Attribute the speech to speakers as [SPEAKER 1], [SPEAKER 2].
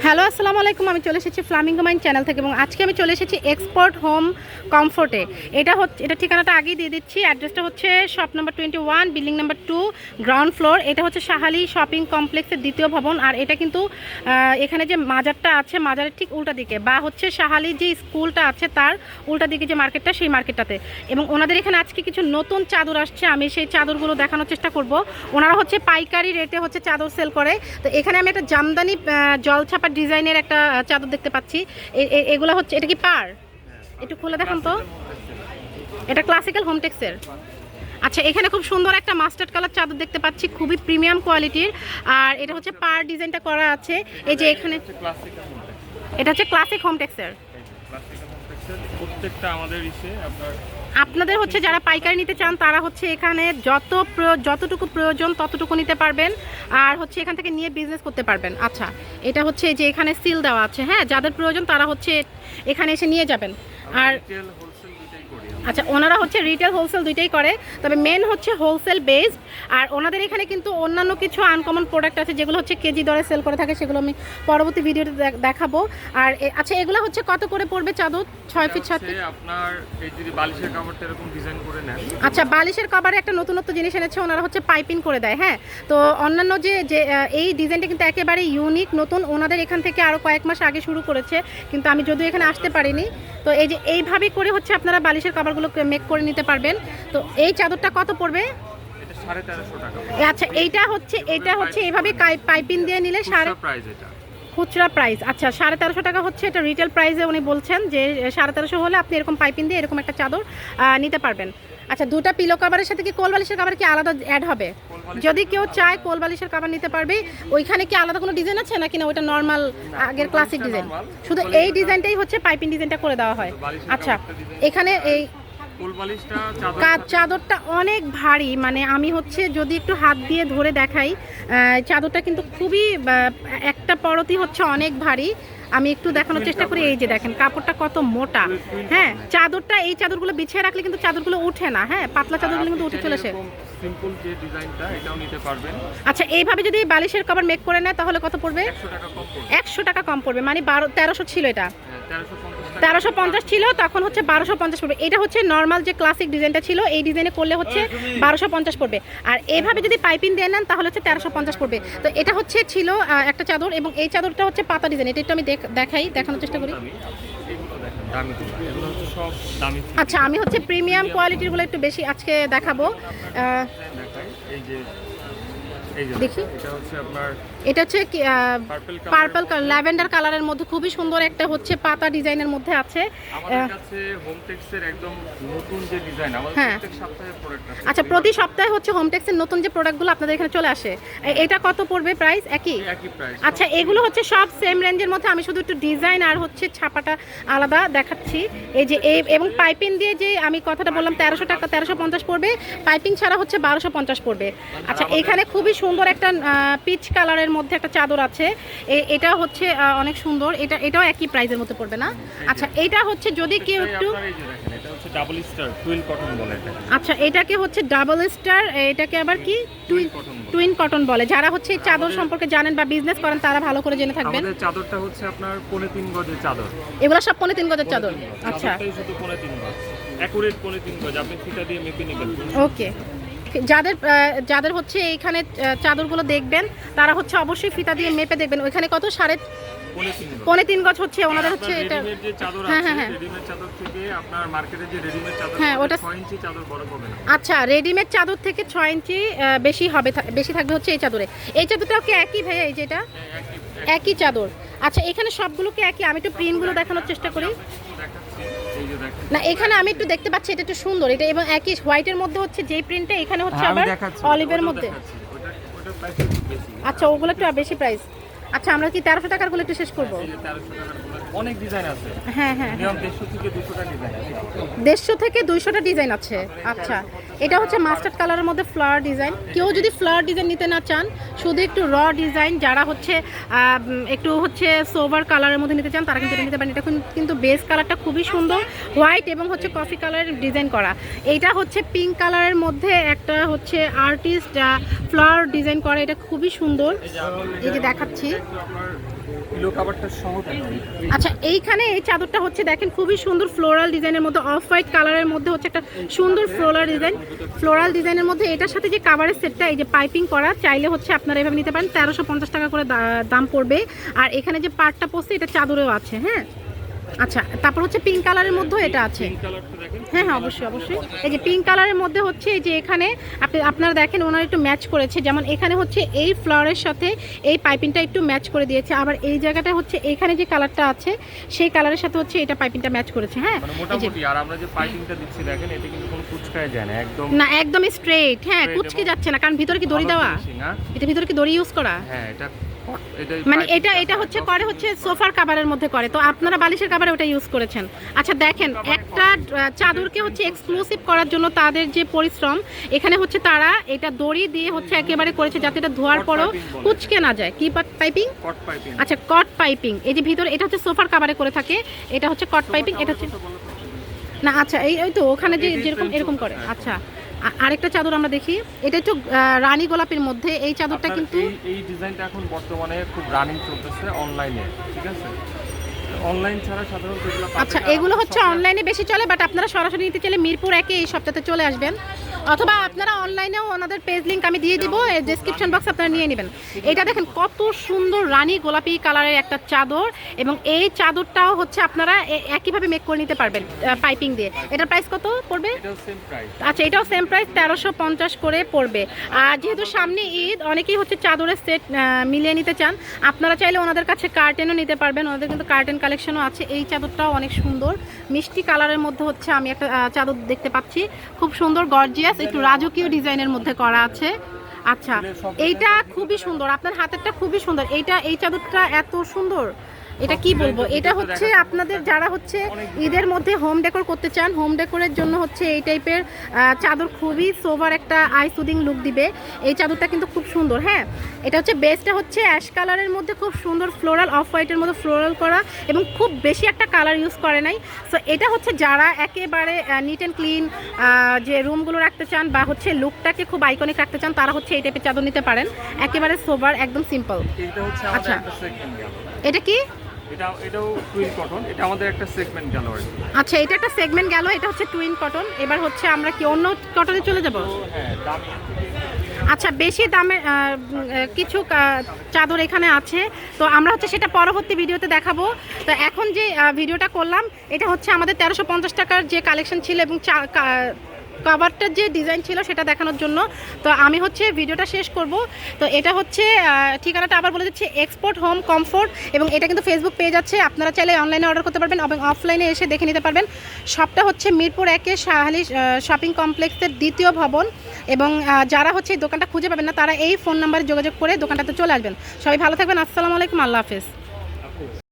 [SPEAKER 1] Hello আসসালামু আলাইকুম। আমি চলে এসেছি ফ্লামিঙ্গো মাইন চ্যানেল থেকে এবং আজকে আমি চলে এসেছি এক্সপোর্ট হোম কমফোর্টে এটা হচ্ছে এটা ঠিকানাটা আগেই দিয়ে দিচ্ছি। অ্যাড্রেসটা হচ্ছে shop number twenty one building number two ground floor এটা হচ্ছে সাহালি শপিং কমপ্লেক্সের দ্বিতীয় ভবন। আর এটা কিন্তু এখানে যে মাজারটা আছে মাজারের ঠিক উল্টা দিকে বা হচ্ছে সাহালি যে স্কুলটা আছে তার উল্টা দিকে যে মার্কেটটা সেই মার্কেটটাতে এবং ওনাদের এখানে আজকে কিছু নতুন চাদর আসছে। আমি সেই চাদরগুলো দেখানোর চেষ্টা করব। ওনারা হচ্ছে পাইকারি রেটে হচ্ছে চাদর সেল করে। তো এখানে আমি একটা জামদানি আহ, জলছাপা ডিজাইনের একটা চাদর দেখতে পাচ্ছি। এগুলো হচ্ছে এটা কি পার? একটু খুলে দেখান তো। এটা ক্লাসিক্যাল হোমটেক্সের আচ্ছা এখানে খুব সুন্দর একটা মাস্টার্ড কালার চাদর দেখতে পাচ্ছি খুবই প্রিমিয়াম কোয়ালিটির আর এটা হচ্ছে পার ডিজাইনটা করা আছে। এই যে এখানে এটা হচ্ছে ক্লাসিক হোমটেক্সের
[SPEAKER 2] ক্লাসিক্যাল প্রত্যেকটা আমাদের ইসে আপনার
[SPEAKER 1] আপনাদের হচ্ছে যারা পাইকারি নিতে চান তারা হচ্ছে এখানে যত যতটুকু প্রয়োজন ততটুকু নিতে পারবেন। আর হচ্ছে এখান থেকে নিয়ে বিজনেস করতে পারবেন। আচ্ছা এটা হচ্ছে যে এখানে সিল দেওয়া আছে হ্যাঁ? যাদের প্রয়োজন তারা হচ্ছে এখানে এসে নিয়ে যাবেন। আর
[SPEAKER 2] রিটেল হোলসেল দুটাই করি আমরা।
[SPEAKER 1] আচ্ছা ওনারা হচ্ছে রিটেল হোলসেল দুইটাই করে তবে মেন হচ্ছে হোলসেল বেসড আর ওনাদের এখানে কিন্তু অন্যান্য কিছু আনকমন প্রোডাক্ট আছে যেগুলো হচ্ছে কেজি দরে সেল করে থাকে সেগুলো আমি পরবর্তী ভিডিওতে দেখাবো। আর আচ্ছা এগুলো হচ্ছে কত করে পড়বে চাদর? ছয় ফিট সাত ফিট
[SPEAKER 2] আপনার এই যদি বালিশের কাপড়টা এরকম ডিজাইন করে নেন।
[SPEAKER 1] আচ্ছা বালিশের কভারে একটা নতুনত্ব জিনিস এনেছে ওনারা হচ্ছে পাইপিং করে দেয় হ্যাঁ? তো অন্যান্য যে যে এই ডিজাইনটা কিন্তু একেবারে ইউনিক নতুন ওনাদের এখান থেকে আরও কয়েক মাস আগে শুরু করেছে কিন্তু আমি যদিও এখানে আসতে পারিনি তো এই যে এইভাবে করে হচ্ছে আপনারা বালিশের কভারগুলো মেক করে নিতে পারবেন। তো এই চাদরটা কত পড়বে? আচ্ছা এইটা হচ্ছে এটা হচ্ছে এইভাবে পাইপিং দিয়ে নিলে সাড়ে খুচরা প্রাইস আচ্ছা সাড়ে তেরোশো টাকা হচ্ছে এটা রিটেল প্রাইসে উনি বলছেন যে সাড়ে তেরোশো হলে আপনি এরকম পাইপিং দিয়ে এরকম একটা চাদর নিতে পারবেন। আচ্ছা দুটা পিলো কাভারের সাথে কি কোল বালিশের কাভার কি আলাদা অ্যাড হবে? যদি কেউ চায় কোল বালিশের কাভার নিতে পারবে ওইখানে কি আলাদা কোনো ডিজাইন আছে নাকি না ওটা নর্মাল আগের ক্লাসিক ডিজাইন শুধু এই ডিজাইনটাই হচ্ছে পাইপিং ডিজাইনটা করে দেওয়া হয়। আচ্ছা এখানে এই চাদরটা অনেক ভারী মানে আমি হচ্ছে যদি একটু হাত দিয়ে ধরে দেখাই চাদরটা কিন্তু খুবই একটা পরতি হচ্ছে অনেক ভারী। আমি একটু দেখানোর চেষ্টা করি এই যে দেখেন কাপড়টা কত মোটা। হ্যাঁ চাদরটা এই চাদরগুলো বিছিয়ে রাখলে কিন্তু চাদরগুলো উঠে না হ্যাঁ পাতলা চাদরগুলো কিন্তু উঠে চলেছে আসে।
[SPEAKER 2] সিম্পল যে ডিজাইনটা এটাও নিতে পারবেন।
[SPEAKER 1] আচ্ছা এইভাবে যদি বালিশের কভার মেক করে নেয় তাহলে কত পড়বে?
[SPEAKER 2] একশো টাকা কম পড়বে।
[SPEAKER 1] একশো টাকা কম পড়বে মানে বারো তেরোশো ছিল এটা।
[SPEAKER 2] টাকা
[SPEAKER 1] তেরোশো পঞ্চাশ ছিল তখন হচ্ছে বারোশো পঞ্চাশ পড়বে। এটা হচ্ছে নর্মাল যে ক্লাসিক ডিজাইনটা ছিল এই ডিজাইনে করলে হচ্ছে বারোশো পঞ্চাশ পড়বে। আর এভাবে যদি পাইপিং দিয়ে নেন তাহলে হচ্ছে তেরোশো পঞ্চাশ পড়বে। তো এটা হচ্ছে ছিল একটা চাদর এবং এই চাদরটা হচ্ছে পাতা ডিজাইন এটা একটু আমি দেখ- দেখাই দেখানোর চেষ্টা করি। আচ্ছা আমি হচ্ছে প্রিমিয়াম কোয়ালিটিরগুলো একটু বেশি আজকে দেখাবো। দেখি।
[SPEAKER 2] এটা হচ্ছে আপনার
[SPEAKER 1] এটা হচ্ছে
[SPEAKER 2] পার্পল
[SPEAKER 1] পার্পল কালার ল্যাভেন্ডার কালারের মধ্যে। খুবই সুন্দর একটা হচ্ছে পাতা ডিজাইনের মধ্যে আছে। হ্যাঁ। আচ্ছা প্রতি সপ্তাহে হচ্ছে হোমটেক্সের নতুন যে প্রোডাক্টগুলো আপনাদের এখানে চলে আসে এটা কত পড়বে প্রাইস একই? আচ্ছা এগুলো হচ্ছে সব সেম রেঞ্জের মধ্যে আমি শুধু একটু ডিজাইন আর হচ্ছে ছাপাটা আলাদা দেখাচ্ছি। এই যে এই এবং পাইপিং দিয়ে যে আমি কথাটা বললাম তেরোশো টাকা তেরোশো পঞ্চাশ পড়বে পাইপিং ছাড়া হচ্ছে বারোশো পঞ্চাশ পড়বে। আচ্ছা এখানে খুবই সুন্দর একটা পিচ কালারের মধ্যে একটা চাদর আছে। এটা হচ্ছে অনেক সুন্দর। এটা এটাও একই প্রাইজের মধ্যে পড়বে না? আচ্ছা এটা হচ্ছে যদি কেউ একটু
[SPEAKER 2] ডাবল স্টার টুইল কটন বলে
[SPEAKER 1] আচ্ছা এটাকে হচ্ছে ডাবল স্টার এটাকে আবার কি? টুইন
[SPEAKER 2] কটন বলে।
[SPEAKER 1] টুইন কটন বলে। যারা হচ্ছে চাদর সম্পর্কে জানেন বা বিজনেস করেন তারা ভালো করে জেনে থাকবেন।
[SPEAKER 2] আমাদের চাদরটা হচ্ছে আপনার পনে তিন গজের চাদর।
[SPEAKER 1] এগুলো সব পনেরো তিন গজের চাদর। আচ্ছা।
[SPEAKER 2] শুধু পনে তিন গজ। অ্যাকুরেট পনে তিন গজ। আপনি দিয়ে মেপে নেবেন।
[SPEAKER 1] ওকে যাদের যাদের হচ্ছে এইখানে চাদরগুলো দেখবেন তারা হচ্ছে অবশ্যই ফিতা দিয়ে মেপে দেখবেন। ওইখানে কত? সাড়ে
[SPEAKER 2] পনে তিন গজ।
[SPEAKER 1] হচ্ছে ওনাদের হচ্ছে এটা। হ্যাঁ, হ্যাঁ, হ্যাঁ।
[SPEAKER 2] রেডিমেড চাদর থেকে আপনার মার্কেটে যে রেডিমেড চাদর
[SPEAKER 1] হ্যাঁ, ওটা- আচ্ছা রেডিমেড চাদর থেকে ছয় ইঞ্চি বেশি হবে বেশি থাকবে হচ্ছে এই চাদরে। এই চাদরটাও কি একই ভাইয়া এই যেটা
[SPEAKER 2] একই
[SPEAKER 1] একই। চাদর। আচ্ছা এখানে সবগুলোকে একই? আমি একটু প্রিন্টগুলো দেখানোর চেষ্টা করি। না এখানে আমি একটু দেখতে পাচ্ছি এটা একটু সুন্দর। এটা এবং একই হোয়াইটের মধ্যে হচ্ছে যে প্রিন্টটা এখানে হচ্ছে
[SPEAKER 2] হ্যাঁ,
[SPEAKER 1] আবার অলিভের মধ্যে। আচ্ছা ওগুলো একটু বেশি প্রাইস আচ্ছা আমরা কি তেরোশো টাকারগুলো একটু শেষ করব?
[SPEAKER 2] এই যে 1300 টাকারগুলো। অনেক ডিজাইন আছে।
[SPEAKER 1] হ্যাঁ হ্যাঁ।
[SPEAKER 2] মিনিমাম 150 থেকে 200 টা ডিজাইন আছে।
[SPEAKER 1] দেড়শো থেকে দুইশোটা ডিজাইন আছে। আচ্ছা এটা হচ্ছে মাস্টার্ড কালারের মধ্যে ফ্লাওয়ার ডিজাইন কেউ যদি ফ্লাওয়ার ডিজাইন নিতে না চান শুধু একটু র ডিজাইন যারা হচ্ছে একটু হচ্ছে সোভার কালারের মধ্যে নিতে চান তারা কিন্তু এটা নিতে পারেন। এটা কিন্তু- বেস কালারটা খুবই সুন্দর। হোয়াইট এবং হচ্ছে কফি কালারের ডিজাইন করা। এইটা হচ্ছে পিঙ্ক কালারের মধ্যে একটা হচ্ছে আর্টিস্ট ফ্লাওয়ার ডিজাইন করা। এটা খুবই সুন্দর। এই যে দেখাচ্ছি। আচ্ছা এইখানে এই চাদরটা হচ্ছে, দেখেন, খুবই সুন্দর ফ্লোরাল ডিজাইনের মধ্যে অফ হোয়াইট কালারের মধ্যে হচ্ছে একটা সুন্দর ফ্লোরাল ডিজাইন ফ্লোরাল ডিজাইনের মধ্যে এটার সাথে যে কাভারের সেটটা এই যে পাইপিং করা, চাইলে হচ্ছে আপনারা এভাবে নিতে পারেন। তেরোশো পঞ্চাশ টাকা করে দাম পড়বে। আর এখানে যে পার্টটা পড়ছে, এটা চাদরেও আছে হ্যাঁ? আচ্ছা তারপর হচ্ছে পিঙ্ক কালারের মধ্যেও এটা আছে। হ্যাঁ হ্যাঁ অবশ্যই অবশ্যই। এই যে পিঙ্ক কালারের মধ্যে হচ্ছে এই যে এখানে আপনি আপনারা দেখেন ওনারা একটু ম্যাচ করেছে। যেমন এখানে হচ্ছে এই ফ্লাওয়ারের সাথে এই পাইপিংটা একটু ম্যাচ করে দিয়েছে। আবার এই জায়গাটা হচ্ছে এখানে যে কালারটা আছে সেই কালারের সাথে হচ্ছে এটা পাইপিংটা ম্যাচ করেছে। হ্যাঁ
[SPEAKER 2] মানে
[SPEAKER 1] এই যে
[SPEAKER 2] মোটামুটি আর আমরা যে পাইপিংটা দিচ্ছি দেখেন এটা কিন্তু কোনো কুচকায় যায় না একদম
[SPEAKER 1] না একদমই স্ট্রেট হ্যাঁ কুচকে যাচ্ছে না কারণ ভিতরে কি দড়ি দেওয়া? এটা ভিতরে কি দড়ি ইউজ করা?
[SPEAKER 2] হ্যাঁ এটা
[SPEAKER 1] মানে এটা এটা হচ্ছে করে হচ্ছে সোফার কাভারের মধ্যে করে। তো আপনারা বালিশের কাভারে ওটা ইউজ করেছেন। আচ্ছা দেখেন একটা চাদরকে হচ্ছে এক্সক্লুসিভ করার জন্য তাদের যে পরিশ্রম এখানে হচ্ছে তারা এটা দড়ি দিয়ে হচ্ছে একেবারে করেছে যাতে এটা ধোয়ার পরও কুচকে না যায়। কি পাইপিং
[SPEAKER 2] কট পাইপিং
[SPEAKER 1] আচ্ছা কট পাইপিং এই যে ভিতরে এটা হচ্ছে সোফার কাভারে করে থাকে। এটা হচ্ছে কট পাইপিং এটা হচ্ছে না আচ্ছা এই ওই তো ওখানে যে যেরকম এরকম করে। আচ্ছা। আরেকটা চাদর আমরা দেখি। এটা একটু রানী গোলাপের মধ্যে। এই চাদরটা কিন্তু
[SPEAKER 2] এই ডিজাইনটা এখন বর্তমানে খুব রানিং চলতেছে অনলাইনে ঠিক আছে? অনলাইন ছাড়া সাধারণত
[SPEAKER 1] আচ্ছা এগুলো হচ্ছে অনলাইনে বেশি চলে বাট আপনারা সরাসরি নিতে চাইলে মিরপুর একে এই সপ্তাহে চলে আসবেন। অথবা আপনারা অনলাইনেও ওনাদের পেজ লিংক আমি দিয়ে দিব ডেসক্রিপশন বক্স আপনারা নিয়ে নেবেন। এটা দেখেন কত সুন্দর রানী গোলাপি কালারের একটা চাদর এবং এই চাদরটাও হচ্ছে আপনারা একইভাবে মেক করে নিতে পারবেন পাইপিং দিয়ে। এটার প্রাইস কত পড়বে? আচ্ছা এটাও সেম প্রাইস তেরোশো পঞ্চাশ করে পড়বে। আর যেহেতু সামনে ঈদ অনেকেই হচ্ছে চাদরের সেট মিলিয়ে নিতে চান। আপনারা চাইলে ওনাদের কাছে কার্টেনও নিতে পারবেন ওনাদের কিন্তু কার্টেন কালেকশনও আছে। এই চাদরটাও অনেক সুন্দর মিষ্টি কালারের মধ্যে হচ্ছে আমি একটা চাদর দেখতে পাচ্ছি। খুব সুন্দর গর্জিয়াস একটু রাজকীয় ডিজাইনের মধ্যে করা আছে। আচ্ছা এইটা খুবই সুন্দর আপনার হাতেরটা খুবই সুন্দর। এইটা এই চাদরটা এত সুন্দর। এটা কি বলব? এটা হচ্ছে আপনাদের যারা হচ্ছে ঈদের মধ্যে হোম ডেকোর করতে চান হোম ডেকোরের জন্য হচ্ছে এই টাইপের চাদর খুবই সোভার একটা আই সুদিং লুক দিবে। এই চাদরটা কিন্তু খুব সুন্দর হ্যাঁ? এটা হচ্ছে বেসটা হচ্ছে অ্যাশ কালারের মধ্যে খুব সুন্দর ফ্লোরাল অফ হোয়াইটের মধ্যে ফ্লোরাল করা এবং খুব বেশি একটা কালার ইউজ করে নাই। সো এটা হচ্ছে যারা একেবারে নিট অ্যান্ড ক্লিন যে রুমগুলো রাখতে চান বা হচ্ছে লুকটাকে খুব আইকনিক রাখতে চান তারা হচ্ছে এই টাইপের চাদর নিতে পারেন। একেবারে সোভার একদম সিম্পল আচ্ছা। এটা কি?
[SPEAKER 2] এটা এটাও টুইন কটন এটা আমাদের একটা সেগমেন্ট গেল আর
[SPEAKER 1] আচ্ছা এটা একটা সেগমেন্ট গেল এটা হচ্ছে টুইন কটন এবার হচ্ছে আমরা কি অন্য কটনে চলে যাব?
[SPEAKER 2] হ্যাঁ দামি
[SPEAKER 1] আচ্ছা বেশি আহ, কিছু চাদর এখানে আছে তো আমরা হচ্ছে সেটা পরবর্তী ভিডিওতে দেখাবো। তো এখন যে ভিডিওটা করলাম এটা হচ্ছে আমাদের তেরোশো পঞ্চাশ টাকার যে কালেকশন ছিল এবং কাভারটার যে ডিজাইন ছিল সেটা দেখানোর জন্য। তো আমি হচ্ছে ভিডিওটা শেষ করব। তো এটা হচ্ছে ঠিকানাটা আবার বলে দিচ্ছি এক্সপোর্ট হোম কমফোর্ট এবং এটা কিন্তু ফেসবুক পেজ আছে আপনারা চাইলে অনলাইনে অর্ডার করতে পারবেন এবং অফলাইনে এসে দেখে নিতে পারবেন। শপটা হচ্ছে মিরপুর একে শাহালি শপিং কমপ্লেক্সের দ্বিতীয় ভবন এবং যারা হচ্ছে দোকানটা খুঁজে পাবেন না, তারা এই ফোন নাম্বারে যোগাযোগ করে দোকানটাতে চলে আসবেন। সবাই ভালো থাকবেন। আসসালামু আলাইকুম। আল্লাহ হাফেজ।